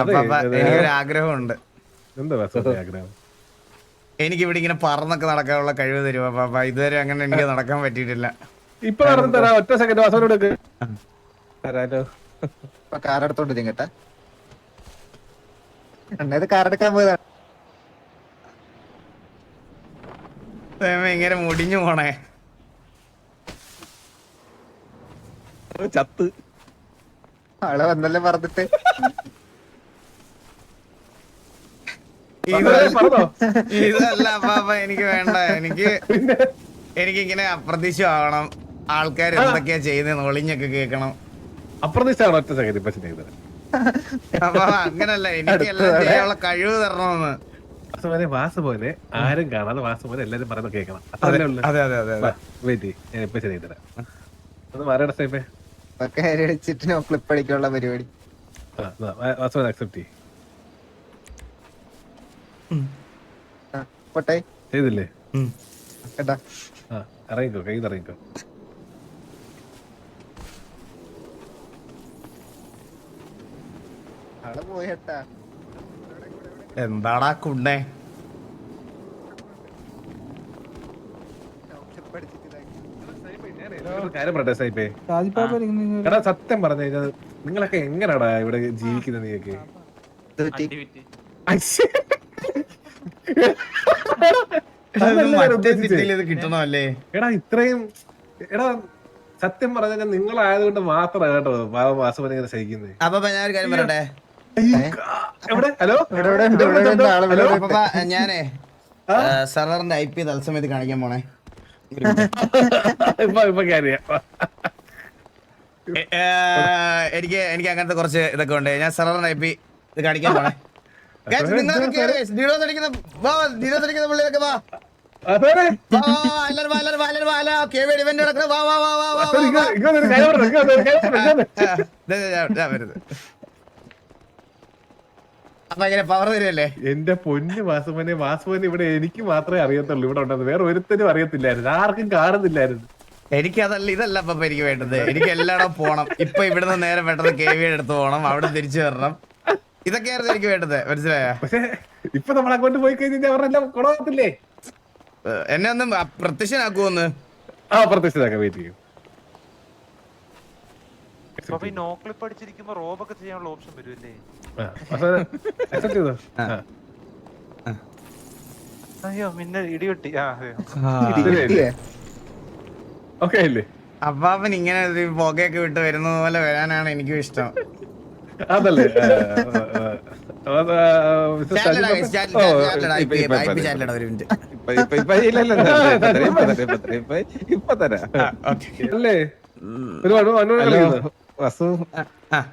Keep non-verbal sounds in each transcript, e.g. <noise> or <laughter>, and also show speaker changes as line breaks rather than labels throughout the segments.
എനിക്കൊരു ആഗ്രഹമുണ്ട്.
എന്താ ആഗ്രഹം?
എനിക്ക് ഇവിടെ ഇങ്ങനെ പറന്നൊക്കെ നടക്കാനുള്ള കഴിവ് തരും. അപ്പൊ അപ്പൊ ഇതുവരെ അങ്ങനെ എനിക്ക് നടക്കാൻ പറ്റിയിട്ടില്ല.
ഇപ്പൊ നടന്നു തരാം ഒറ്റ സെക്കൻഡ് എടുക്ക്.
തരാലോ.
ഇപ്പൊ കാർ എടുത്തോണ്ടിരും കേട്ടാ. അണ്ണത് കാർ എടുക്കാൻ പോയതാണ്
ഇങ്ങനെ മുടിഞ്ഞു പോണേ.
ഓ, ചത്ത്.
ആളെ വന്നല്ലേ പറഞ്ഞിട്ട്
ഇത്
വാസുവിനെ പറഞ്ഞോ
ഇതല്ല അപ്പൊ അപ്പൊ എനിക്ക് വേണ്ട. എനിക്ക് എനിക്ക് ഇങ്ങനെ അപ്രതീക്ഷമാവണം ആൾക്കാർ എന്തൊക്കെയാ ചെയ്യുന്നത് ഒളിഞ്ഞൊക്കെ കേൾക്കണം.
അപ്രതീക്ഷമാണ് ഒറ്റ സെക്കൻഡ് ഇപ്പൊ ചെയ്തത്
അപ്പൊ അങ്ങനല്ല. എനിക്ക് എല്ലാം ചെയ്യാനുള്ള കഴിവ് തരണമെന്ന്.
പോലെ വാസു പോലെ ആരും കാണാതെ വാസ പോലെ എല്ലാരും പറയുന്നത് കേൾക്കണം. അതല്ലേ ഉള്ളു.
അതെ അതെ അതെ അതെ.
വെയിറ്റ് ഞാൻ ഇപ്പൊ ചെയ്തു തരാം ഒന്ന് മാറിയുടെ സൈപ്പേ
ഒക്കെ അടിച്ചിട്ട് നോ ക്ലിപ്പ് അടിക്കാനുള്ള പരിപാടി.
വാസു അക്സെപ്റ്റ് ചെയ്യും.
പോട്ടെ.
ചെയ്തില്ലേ?
ഉം.
കേട്ടാ.
ഇറങ്ങിക്കോ കൈ ഇറങ്ങിക്കോ
എന്താടാ കുണ്ണേ?
കാര്യം പറയട്ടെ സൈപ്പേ എടാ സത്യം പറഞ്ഞു നിങ്ങളൊക്കെ എങ്ങനെയാടാ ഇവിടെ ജീവിക്കുന്നത് നീയൊക്കെ
ഇത് പറ്റി.
ഇതൊന്നും മറ്റേ സിറ്റിയിൽ ഇത് കിട്ടണമല്ലേ?
എടാ ഇത്രയും എടാ സത്യം പറഞ്ഞു കഴിഞ്ഞാൽ നിങ്ങളായതുകൊണ്ട് മാത്രമാണ് കേട്ടോ പാവം വാസുവിനെ ഇങ്ങനെ സഹിക്കുന്നത്
അപ്പൊ ഞാൻ ഒരു കാര്യം പറയട്ടെ?
എവിടെ? ഹലോ?
ഞാനേ സർവറിന്റെ ഐ പി തത്സമയത്ത് കാണിക്കാൻ പോണേ.
ഇപ്പൊ ഇപ്പൊ കാര്യം
എ- എനിക്ക് എനിക്ക് അങ്ങനത്തെ കുറച്ച് ഇതൊക്കെ ഉണ്ട്. ഞാൻ സർവറിന്റെ ഐ പി ഇത് കാണിക്കാൻ പോണേ. പിള്ളേരൊക്കെ വാ എല്ലാരും എല്ലാരും എല്ലാരും ഇവന്റ് നടക്കണ, വാ, വാ, വാ, വാ, വരുന്നത്.
എന്റെ പൊന്ന് വാസുമനെ വാസുമനെ ഇവിടെ എനിക്ക് മാത്രമേ അറിയത്തുള്ളൂ. ഇവിടെ ഉണ്ടെന്ന്. വേറെ ഒരുത്തരും അറിയത്തില്ലായിരുന്നു. ആർക്കും കാണുന്നില്ലായിരുന്നു.
എനിക്ക് അതല്ല ഇതല്ല അപ്പൊ എനിക്ക് വേണ്ടത്. എനിക്ക് എല്ലായിടം പോണം. ഇപ്പൊ ഇവിടുന്ന് നേരെ പെട്ടെന്ന് കെ വി എടുത്ത് പോണം. അവിടെ തിരിച്ചു വരണം. ഇതൊക്കെയായിരുന്നു എനിക്ക് വേണ്ടത്. മനസ്സിലായോ?
പക്ഷെ ഇപ്പൊ നമ്മൾ അങ്ങോട്ട് പോയി കഴിഞ്ഞാൽ അവരെല്ലാം കുളത്തില്ലേ
എന്നെ ഒന്ന് പ്രത്യക്ഷനാക്കുമെന്ന്
ആ പ്രത്യക്ഷതാക്കാൻ വെയിറ്റ് ചെയ്യും.
അപ്പൊ ഈ അടിച്ചിരിക്കുമ്പോ റോബൊക്കെ ചെയ്യാനുള്ള ഓപ്ഷൻ വരുമല്ലേ. അയ്യോ ഇടിവെട്ടി ആ
അല്ലേ
അപ്പാപ്പൻ ഇങ്ങനെ ഒരു പുകയൊക്കെ വിട്ട് വരുന്ന പോലെ വരാനാണ് എനിക്കും ഇഷ്ടം.
അതല്ലേ?
ഇപ്പൊ- തരാം,
അല്ലേ? ഒരുപാട്.
വസു
ആ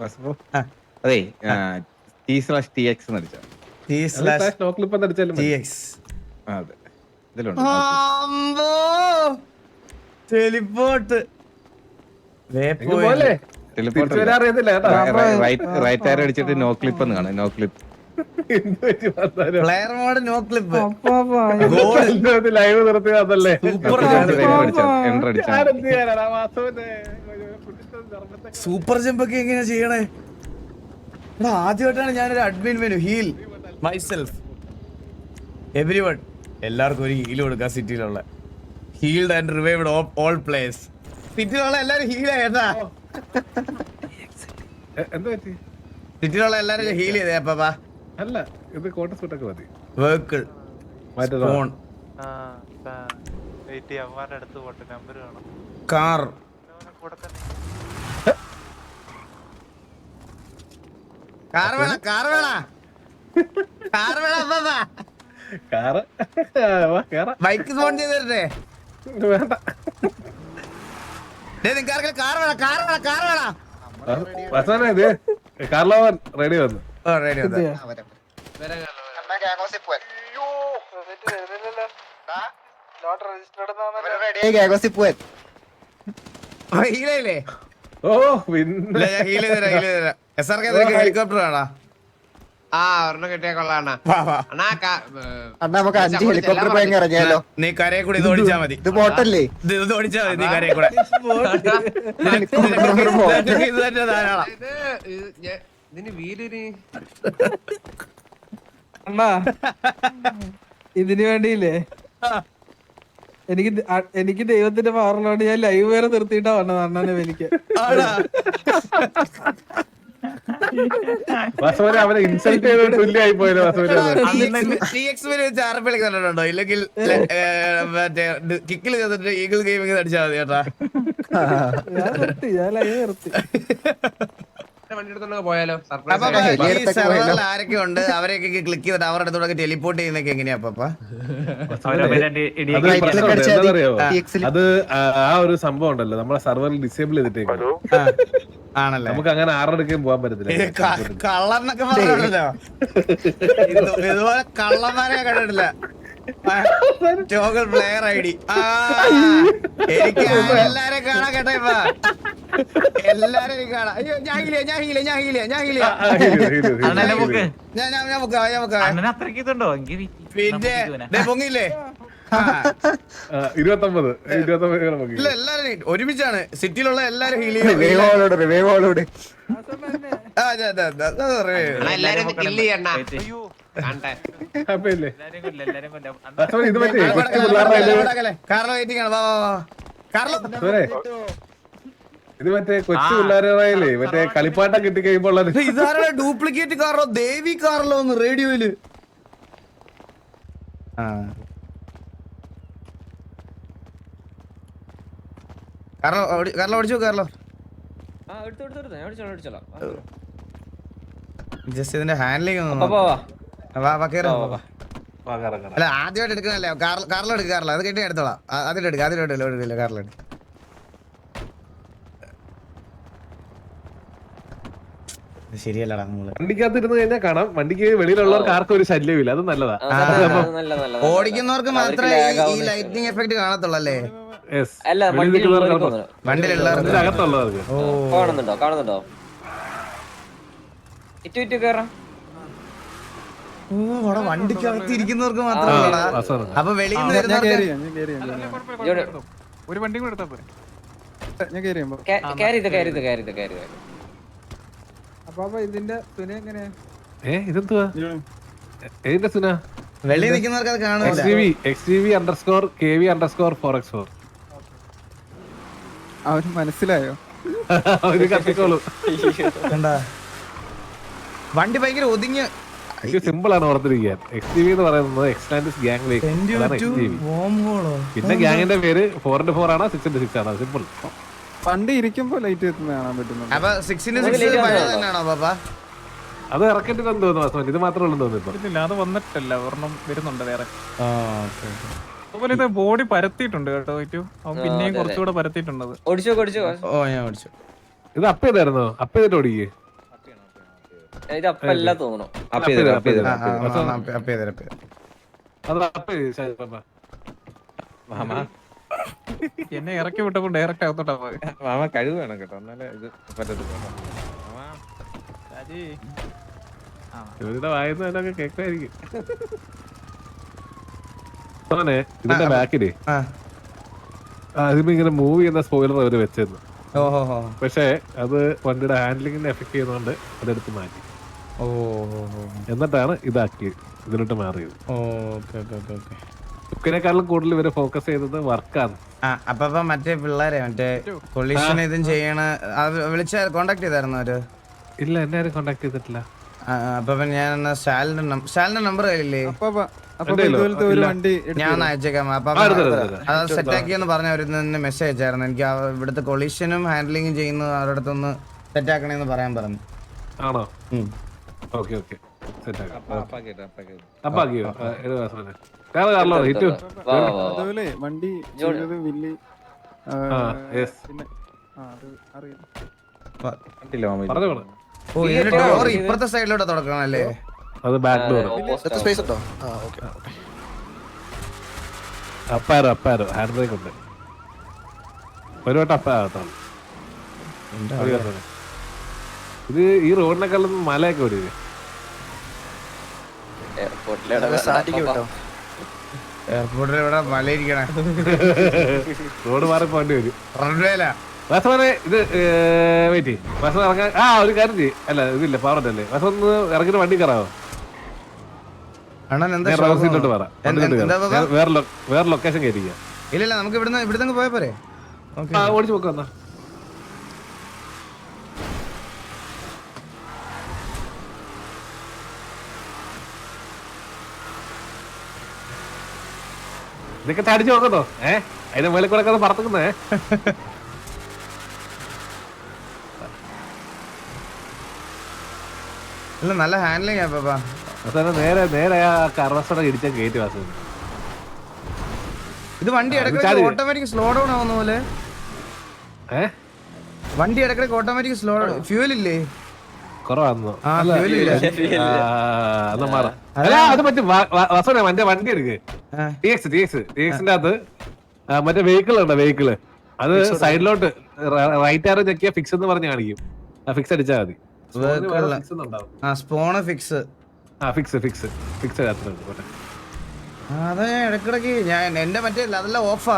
വസു.
ആ.
അതെ ടി സ്ലാഷ് ടി എക്സ് എന്ന് അടിച്ചാ?
ടി സ്ലാഷ്
എന്ന് അടിച്ചാലും
ടി എക്സ്
അതെ. ഇതിലുണ്ട്.
എങ്ങ് പോലെ വരാൻ അറിയത്തില്ല
റൈറ്റ് ആരോ അടിച്ചിട്ട് നോ ക്ലിപ്പ് എന്ന് കാണാം no clip
player mode no clip
live നിർത്തി അതല്ലേ?
സൂപ്പർ ജമ്പ് ഒക്കെ എങ്ങനെയാ ചെയ്യണേ? എടാ ആദ്യമായിട്ടാണ് ഞാനൊരു admin menu heal myself everyone എല്ലാവർക്കും ഒരു ഹീൽ കൊടുക്കാം സിറ്റിയിലുള്ള healed and revived all place സിറ്റിയിലുള്ള എല്ലാവരും ഹീൽ ആയതാ
എ- എന്ത് പറ്റി?
സിറ്റിയിലുള്ള എല്ലാരും ഹീൽ ചെയ്തേ അപ്പാ
അല്ല ഇത് കോട്ട സൂട്ടൊക്കെ മതി.
വെഹിക്കിൾ ഫോൺ
ആ വെയിറ്റ് അവന്മാരുടെ അടുത്ത് പോട്ടെ നമ്പർ വേണം
കാർ കാർ വേണ? കാർ വേണ? കാർ വേണ അപ്പാ
കേറാ.
ബൈക്ക് ഫോൺ ചെയ്ത്
വേണ്ട.
നിങ്ങൾക്ക് കാർ വേണ? കാർ വേണ? കാർ വേണ?
ഇത് കാർലോവൻ റെഡി വന്നു.
ഓ റെഡി
ൽ പോവാൻ.
ഓ പിന്നെ.
ചെയ്ത് തരാം, heal ചെയ്ത് തരാം. ഹെലികോപ്റ്റർ വേണോ?
ആ ഒരെണ്ണം കിട്ടിയ കൊള്ളാണ്
വാ വാ.
അണ്ണാ
അണ്ണാ നമുക്ക് അഞ്ച് ഹെലികോപ്റ്റർ
ചെല്ലാൻ
പോയി ഇറങ്ങിയാലോ?
നീ കരയെ കൂടി ഇത് ഓടിച്ചാ മതി.
ഇത് ബോട്ടല്ലേ?
ഇത് ഇത് ഓടിച്ചാ മതി നീ കരയെ കൂടെ. ഇത് തന്നെ ധാരാളം.
ഇതിന് വീടിന്
അണ്ണാ ഇതിനു വേണ്ടിയില്ലേ? എനിക്ക് എനിക്ക് ദൈവത്തിന്റെ പവറിലോട്ട് ഞാൻ ലൈവ് വരെ നിർത്തിയിട്ടാ വന്നത് അണ്ണനെ വലിക്ക്.
ആടാ.
വാസുമനെ അവനെ ഇൻസൾട്ട് ചെയ്തത് തുല്യമായി പോയല്ലോ
കളിക്കുന്നുണ്ടോ ഇല്ലെങ്കിൽ മറ്റേ കിക്കിൽ ചെയ്തിട്ട് ഈഗിൾ ഗെയിമിംഗ് അടിച്ചാൽ മതി
എടുത്തോണ്ട് പോയാലോ
ആരൊക്കെ ഉണ്ട് അവരെയൊക്കെ ക്ലിക്ക് ചെയ്തിട്ട് അവരുടെ അടുത്തോടെ ടെലിപ്പോർട്ട് ചെയ്യുന്നൊക്കെ എങ്ങനെയാ?
അത് ആ- ആ ഒരു സംഭവം ഉണ്ടല്ലോ നമ്മളെ സർവറിൽ ഡിസേബിൾ ചെയ്തിട്ടേക്കും
ആണല്ലേ?
നമുക്ക് അങ്ങനെ ആറെടുക്കുകയും പോകാൻ പറ്റത്തില്ല.
കള്ളന്നൊക്കെ പറഞ്ഞല്ലോ ഇത് ഇതുപോലെ കള്ളന്മാരെ കണ്ടിട്ടില്ല. Toggle player I D. എനിക്ക് എല്ലാരെയും കാണാൻ കേട്ടോ ഇപ്പൊ. എല്ലാരെയും കാണാം. അയ്യോ ഞാൻ ഹീലിയ ഞാൻ ഹീലിയ ഞാൻ ഹീലിയ ഞാൻ ഹീലിയ. ഞാൻ ഞാൻ ഞാൻ മുക്കാം ഞാൻ
എങ്കിൽ
പിന്നെ
പൊങ്ങില്ലേ ഇരുപത്തൊമ്പത് ഇരുപത്തൊമ്പത്
ഒരുമിച്ചാണ്. സിറ്റിയിലുള്ള എല്ലാരും ഹീൽ ചെയ്യും.
ഇത് മറ്റേ കൊച്ചു പിള്ളേരായില്ലേ മറ്റേ കളിപ്പാട്ടം കിട്ടി കഴിയുമ്പോൾ
ഡ്യൂപ്ലിക്കേറ്റ് കാർലോ ദേവി കാർലോ ഒന്ന് റേഡിയോയിൽ. ആ. കാർലോ ഓടി- കാർലോ ഓടിച്ചു കാർലോ ജസ്റ്റ് ഇതിന്റെ അല്ല ആദ്യമായിട്ട് എടുക്കണല്ലേ എടുക്കുക അത് കിട്ടി എടുത്തോളാം. എടുക്കുക എടുക്കില്ല എടുക്കില്ല ശരിയല്ലടാ
നമ്മൾ. കഴിഞ്ഞാൽ കാണാം. വണ്ടിക്ക് വെളിയിലുള്ളവർക്ക് ആർക്കും ഒരു ശല്യമില്ല. അത് നല്ലതാ.
ഓടിക്കുന്നവർക്ക് മാത്രമേ ഈ- ലൈറ്റിംഗ് എഫക്ട് കാണത്തുള്ളൂ അല്ലേ
അല്ല
വണ്ടിയിലുള്ളവർക്ക്
കാണുന്നുണ്ടോ? കാണുന്നുണ്ടോ? ഇറ്റു ഇറ്റു കേറാം.
ഓ അവിടെ വണ്ടിക്കകത്ത് ഇരിക്കുന്നവർക്ക് മാത്രമല്ലടാ
വാസന.
അപ്പൊ വെളിയിൽ നിന്ന്
ഒരു വണ്ടി കൂടെ എടുത്താ പോരെ.
അപ്പൊ അപ്പൊ ഇതിന്റെ തുണി എങ്ങനെയാ?
ഏ ഇതെന്തുവാ? ഇതിന്റെ
വെളിയിൽ നിൽക്കുന്നവർക്ക് അത്
കാണാം X T V underscore K V underscore four X four
അവന് മനസ്സിലായോ?
അവർ കത്തിക്കോളൂ.
കണ്ടാ? വണ്ടി ഭയങ്കര ഒതുങ്ങി
സിമ്പിൾ ആണ് ഓർത്തിരിക്കാൻ. എക്സ് ടി വി എന്ന് പറയുന്നത് എക്സ്റ്റാൻഡിസ് ഗ്യാങ് പിന്നെ ഗ്യാങ്ങിന്റെ പേര് ഫോർ ഇന്റു ഫോർ ആണോ സിക്സ് ഇന്റു സിക്സ് ആണോ. സിമ്പിൾ
വണ്ടി ഇരിക്കുമ്പോ ലൈറ്റ് എത്തുന്ന കാണാൻ പറ്റുന്നുണ്ട്.
അപ്പൊ സിക്സിന്റെ സിക്സ് തന്നെയാണോ പാപ്പ?
അത് ഇറക്കിട്ട് തോന്നുന്നു ഇത് മാത്രമേ ഉള്ളൂ തോന്നുന്നു
ഇല്ല അത് വന്നിട്ടല്ല. ഒരെണ്ണം വരുന്നുണ്ട് വേറെ. അതുപോലെ ഇത് ബോഡി പരത്തിയിട്ടുണ്ട് കേട്ടോ ഇറ്റു അവൻ പിന്നെയും കുറച്ചുകൂടെ പരത്തിയിട്ടുണ്ട് അത്
ഓടിച്ചോ ഓടിച്ചോ.
ഓ ഞാൻ ഓടിച്ചു.
ഇത് അപ്പ് ചെയ്തായിരുന്നോ അപ്പ് ചെയ്തിട്ട് ഓടിക്കേ?
ഇത് അപ്പല്ല തോന്നണു
അപ്പ് ചെയ്ത് അപ്പ് ചെയ്ത്
അപ്പ് ചെയ്ത് തരാം, അപ്പ്? ചെയ്ത് തരാം.
അത്
മാമ.
എന്നെ ഇറക്കി വിട്ടപ്പോ ഡയറക്റ്റ് അകത്തോട്ടാ പോയത്
മാമ കഴിവ് വേണം കേട്ടോ എന്നാലേ ഇത് പറ്റത്തില്ല മാമ.
ഇവരുടെ വായന എന്നൊക്കെ അവനെ ഇതിന്റെ ബാക്കിൽ.
ആ.
അതിപ്പോ ഇങ്ങനെ മൂവ് ചെയ്യുന്ന സ്പോയിലർ അവർ വെച്ചിരുന്നു പക്ഷേ അത് വണ്ടിയുടെ ഹാൻഡ്ലിങ്ങിനെ എഫക്ട് ചെയ്യുന്നതുകൊണ്ട് അതെടുത്ത് മാറ്റി.
ഓ.
എന്നിട്ടാണ് ഇതാക്കി ഇതിലോട്ട് മാറിയത്.
Oh okay okay okay okay.
ബുക്കിനെക്കാളും കൂടുതൽ ഇവർ ഫോക്കസ് ചെയ്തത് വർക്കാണ്
അപ്പൊ മറ്റേ പിള്ളേരെ മറ്റേ കൊളീഷൻ ഇതും ചെയ്യണ. വിളിച്ച കോണ്ടാക്ട് ചെയ്തായിരുന്നു അവർ?
ഇല്ല എന്നെ ആരും കോണ്ടാക്ട് ചെയ്തിട്ടില്ല.
അപ്പൊ ഞാൻ എന്നാ സ്റ്റാലിന്റെ സ്റ്റാലിന്റെ നമ്പർ കയ്യില്ലേ
ഇല്ല.
ഞാൻ അയച്ചേക്കാം അപ്പൊ. അത് സെറ്റ് ആക്കിയെന്ന് പറഞ്ഞ അവർ മെസ്സേജ് അയച്ചായിരുന്നു എനിക്ക് ഇവിടുത്തെ കൊളീഷനും ഹാൻഡ്ലിങ്ങും ചെയ്യുന്ന അവരുടെ അടുത്തൊന്ന് സെറ്റ് ആക്കണേന്ന് പറയാൻ പറഞ്ഞു.
ആണോ. Okay okay.
വണ്ടി വില്ലി. അറിയാം.
ഡോർ ഇപ്പുറത്തെ സൈഡിലോട്ട് തുറക്കണം അല്ലേ
അത് ബാക്ക് ഡോർ
സ്പേസ് ഉണ്ടോ? ആ ഓക്കെ
അപ്പാരോ അപ്പാരോ. ഹാൻഡ് ബ്രേക്ക് ഉണ്ട്. ഒരു വട്ടം അപ്പാകത്താണ് ഇത് ഈ റോഡിനെക്കാളും മലയൊക്കെ
ഓടി
എയർപോർട്ടിൽ ഇവിടെ മലയിരിക്കണേ? <laughs>
റോഡ് മാറി പോകേണ്ടി വരും.
റൺവേല
വാസവനെ ഇത് വെയിറ്റ് വാസവൻ ഇറങ്ങാൻ ആ ഒരു കാര്യം ചെയ്യ്. അല്ല ഇതില്ല പവർ അല്ലേ വാസവൻ ഒന്ന് ഇറങ്ങിട്ട് വണ്ടി കയറാവോ?
അണ്ണൻ എന്താ
ഞാൻ
എന്ത്- എന്ത്-?
വേറെ ലൊ- വേറെ ലൊക്കേഷൻ കയറ്റിക്കാം.
ഇല്ല ഇല്ല നമുക്ക് ഇവിടുന്ന് ഇവിടുന്ന് പോയാ പോരെ. ഓക്കെ.
ആ ഓടിച്ചു നോക്കാം എന്നാ. ഇതൊക്കെ തടിച്ചു നോക്കുന്നോ ഏ? അതിന്റെ മേലെ കൂടെ ഒക്കെ പറത്തുക്കുന്നേ <laughs>
ഇല്ല നല്ല ഹാൻഡ്ലിംഗ് ആപ്പാ
അവസാനം നേരെ നേരെ ആ കറസോടെ ഇടിച്ച ഗേറ്റ് വാസ്
ഇത് വണ്ടി ഇടയ്ക്ക്. ഓട്ടോമാറ്റിക് സ്ലോ ഡൗൺ ആവുന്ന പോലെ. വണ്ടി ഇടയ്ക്കിടയ്ക്ക് ഓട്ടോമാറ്റിക് സ്ലോ ഫ്യൂൽ ഇല്ലേ?
കുറവാന്നോ?
ആ ഫ്യൂൽ ഇല്ല.
അല്ല അത് മറ്റേ വണ്ടി എടുക്ക്.
ആ.
T X T X T എക്സിന്റെ അകത്ത് ആ, മറ്റേ വെഹിക്കിൾ ഉണ്ടോ വെഹിക്കിൾ അത് സൈഡിലോട്ട് റൈറ്റ് ആരോ ചെക്കിയാ ഫിക്സ് എന്ന് പറഞ്ഞ് കാണിക്കും. ആ ഫിക്സ് അടിച്ചാൽ മതി.
ആ സ്പോണ് ഫിക്സ്
ആ ഫിക്സ് ഫിക്സ് ഫിക്സ്
അതാ ഇടക്കിടക്ക് ഞാൻ എന്റെ മറ്റേ അതെല്ലാം ഓഫാ.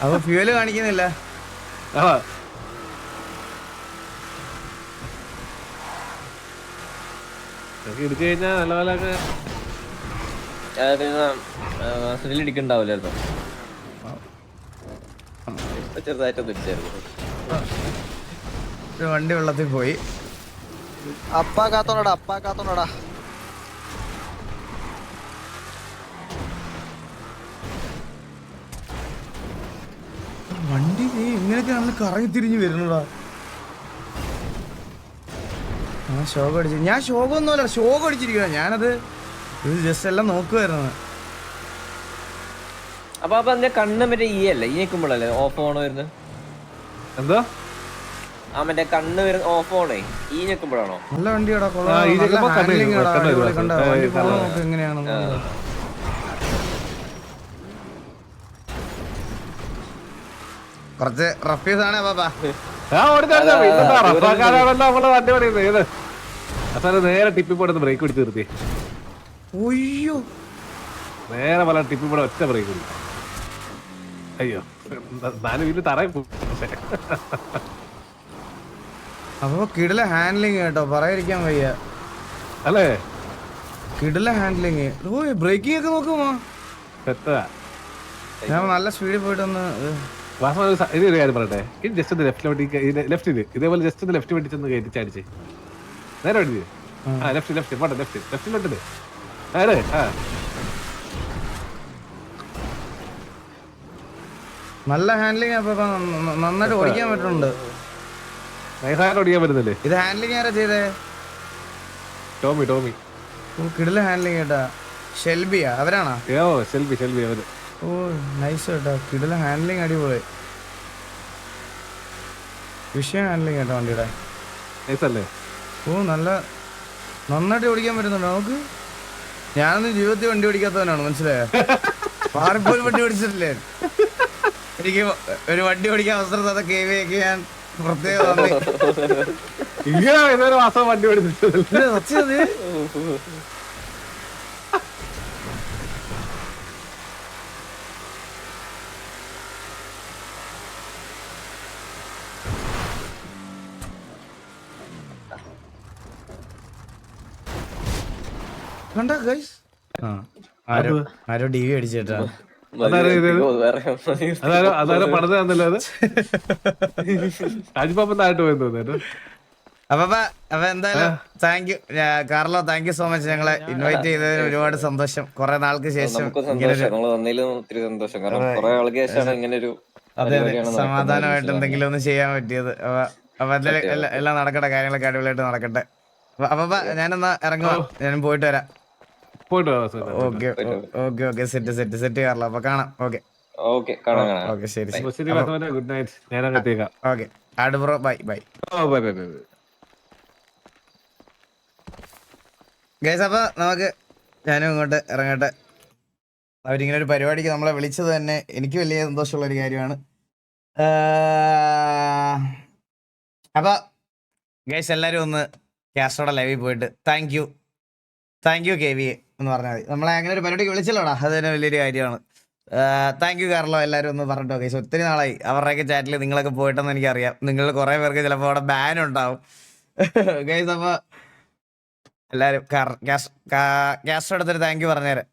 അപ്പൊ ഫ്യൂൽ കാണിക്കുന്നില്ല.
ഇടിച്ചു കഴിഞ്ഞാൽ നല്ല പോലെ ഒക്കെ
സുനിൽ ഇടിക്കണ്ടാവില്ലായിരുന്നു? ചെറുതായിട്ട് തിരിച്ചായിരുന്നു
വണ്ടി വെള്ളത്തിൽ പോയി.
അപ്പാ കാത്തോണടാ അപ്പാ കാത്തോണടാ
വണ്ടി നീ ഇങ്ങനെയൊക്കെ നമ്മൾ കറങ്ങി തിരിഞ്ഞു വരുന്നടാ ആ ഷോക്ക് അടിച്ചു. ഞാൻ ഷോക്കൊന്നുമല്ല ഷോക്ക് അടിച്ചിരിക്കുക ഞാനത് ഇത് ജസ്റ്റ് എല്ലാം നോക്കുമായിരുന്നു
അപ്പൊ അപ്പൊ എന്റെ കണ്ണ് മറ്റേ ഈ അല്ലേ ഈ നിൽക്കുമ്പോഴല്ലേ ഓഫ് ഓൺ വരുന്നത്?
എന്തോ?
ആ മറ്റേ കണ്ണ് വരുന്ന ഓഫ് ഓണേ ഈ നിൽക്കുമ്പോഴാണോ?
നല്ല വണ്ടിയാടാ കുറച്ച് റഫീസ് ആണ്
നേരെ ബ്രേക്ക് പിടിച്ച് നിർത്തി.
ഒയ്യോ
നേരെ പല ടിപ്പി പോടെ ഒറ്റ ബ്രേക്ക് പിടിക്കും അയ്യോ നാല് വീട്ടിൽ തറയിൽ പോകും
അപ്പൊ കിടില ഹാൻഡ്ലിങ് കേട്ടോ പറയാതിരിക്കാൻ വയ്യ.
അല്ലേ?
കിടില ഹാൻഡ്ലിങ് ഓ ബ്രേക്കിംഗ് ഒക്കെ നോക്കുമോ? ഞാൻ നല്ല സ്പീഡിൽ പോയിട്ടൊന്ന്
വാസവ ഒരു സ- ഇത് ഒരു കാര്യം പറയട്ടെ? ഇത് ജസ്റ്റ് ഒന്ന് ഇതേപോലെ ജസ്റ്റ് ഒന്ന് ലെഫ്റ്റ് വെട്ടിച്ചൊന്ന് കയറ്റി ചാടിച്ച്. നേരെ ആ ലെഫ്റ്റ് ലെഫ്റ്റ് പോട്ടെ ലെഫ്റ്റ് ലെഫ്റ്റിലോട്ട് ആ
നല്ല ഹാൻഡ്ലിങ് അപ്പൊ നന്നായിട്ട് ഓടിക്കാൻ പറ്റുന്നുണ്ട്.
ഓടിക്കാൻ പറ്റുന്നില്ലേ?
ഇത് ഹാൻഡ്ലിങ് ആരാ ചെയ്തേ?
Tommy Tommy.
ഓ കിടില ഹാൻഡ്ലിങ് കേട്ടാ ഷെൽബിയാ അവരാണോ?
ഏോ ഷെൽബി ഷെൽബി അവർ.
ഓ നൈസ് കേട്ടോ കിടില ഹാൻഡ്ലിങ് അടിപൊളി. വിഷയം ഹാൻഡ്ലിങ് കേട്ടോ വണ്ടിയുടെ.
നൈസല്ലേ
ഓ നല്ല നന്നായിട്ട് ഓടിക്കാൻ പറ്റുന്നുണ്ടോ നമുക്ക്? ഞാനൊന്നും ജീവിതത്തിൽ വണ്ടി ഓടിക്കാത്തവനാണ് മനസ്സിലായോ? <laughs> പാറിപ്പോയി വണ്ടി ഓടിച്ചിട്ടില്ലേ? എനിക്ക് ഒരു വണ്ടി ഓടിക്കാൻ അവസരം തന്ന കെ വി ഒക്കെ ഞാൻ
ഇങ്ങനെ ഇതൊരു മാസം വണ്ടി ഓടിച്ചിട്ടില്ല
ഇത് സത്യം ഇത്? കണ്ട ഗൈസ് ആരോ ആരോ ഡി വി അടിച്ചേട്ടാ.
അതാരാ പണിത് തന്നല്ലോ അത്? രാജ്പാപ്പൻ താഴ്ത്തു പോയെന്ന് തോന്നുന്നു
അപ്പൊ അപ്പൊ എന്തായാലും thank you Carlo thank you so much ഞങ്ങളെ ഇൻവൈറ്റ് ചെയ്തതിന് ഒരുപാട് സന്തോഷം. കുറെ നാൾക്ക് ശേഷം
ഒത്തിരി സന്തോഷം. കാരണം കുറെ ആൾക്ക് ശേഷമാണ് ഇങ്ങനെ ഒരു
അതെ അതെ. സമാധാനമായിട്ട് എന്തെങ്കിലും ഒന്ന് ചെയ്യാൻ പറ്റിയത്. അപ്പൊ അപ്പൊ എന്തായാലും എല്ലാം- നടക്കട്ടെ. കാര്യങ്ങളൊക്കെ അടിപൊളിയായിട്ട് നടക്കട്ടെ. അപ്പൊ അപ്പൊ അപ്പൊ ഞാനെന്നാ ഇറങ്ങുവാ. ഞാൻ പോയിട്ട് വരാം.
പോയിട്ട്.
Okay okay okay set set set Carlo അപ്പൊ കാണാം. ഓക്കെ.
ഓക്കെ കാണാം
ഓക്കെ ശരി ശരി.
Good night. ഞാൻ അങ്ങത്തേക്കാം
ഓക്കെ. ആട് bro bye bye.
Oh bye bye bye
guys അപ്പൊ നമുക്ക് ഞാനും ഇങ്ങോട്ട് ഇറങ്ങട്ടെ. അവരിങ്ങനെ ഒരു പരിപാടിക്ക് നമ്മളെ വിളിച്ചത് തന്നെ എനിക്ക് വലിയ സന്തോഷമുള്ള ഒരു കാര്യമാണ്. അപ്പൊ ഗൈസ് എല്ലാവരും ഒന്ന് ക്യാസ്റ്റോടെ ലൈവിൽ പോയിട്ട് thank you thank you K V എന്ന് പറഞ്ഞാൽ മതി. നമ്മളെ അങ്ങനെ ഒരു പരിപാടിക്ക് വിളിച്ചല്ലോടാ? അത് തന്നെ വലിയൊരു കാര്യമാണ്. താങ്ക് യു കാർലോ എല്ലാവരും ഒന്ന് പറഞ്ഞിട്ടോ ഓക്കെ ഒത്തിരി നാളായി. അവരുടെയൊക്കെ ചാറ്റിൽ നിങ്ങളൊക്കെ പോയിട്ടെന്ന് എനിക്കറിയാം. നിങ്ങൾ കുറേ പേർക്ക് ചിലപ്പോൾ അവിടെ ബാൻ ഉണ്ടാവും. ഗൈസ് അപ്പോൾ എല്ലാവരും ക്യാഷ് എടുത്തിട്ട് താങ്ക് യു പറഞ്ഞേരെ.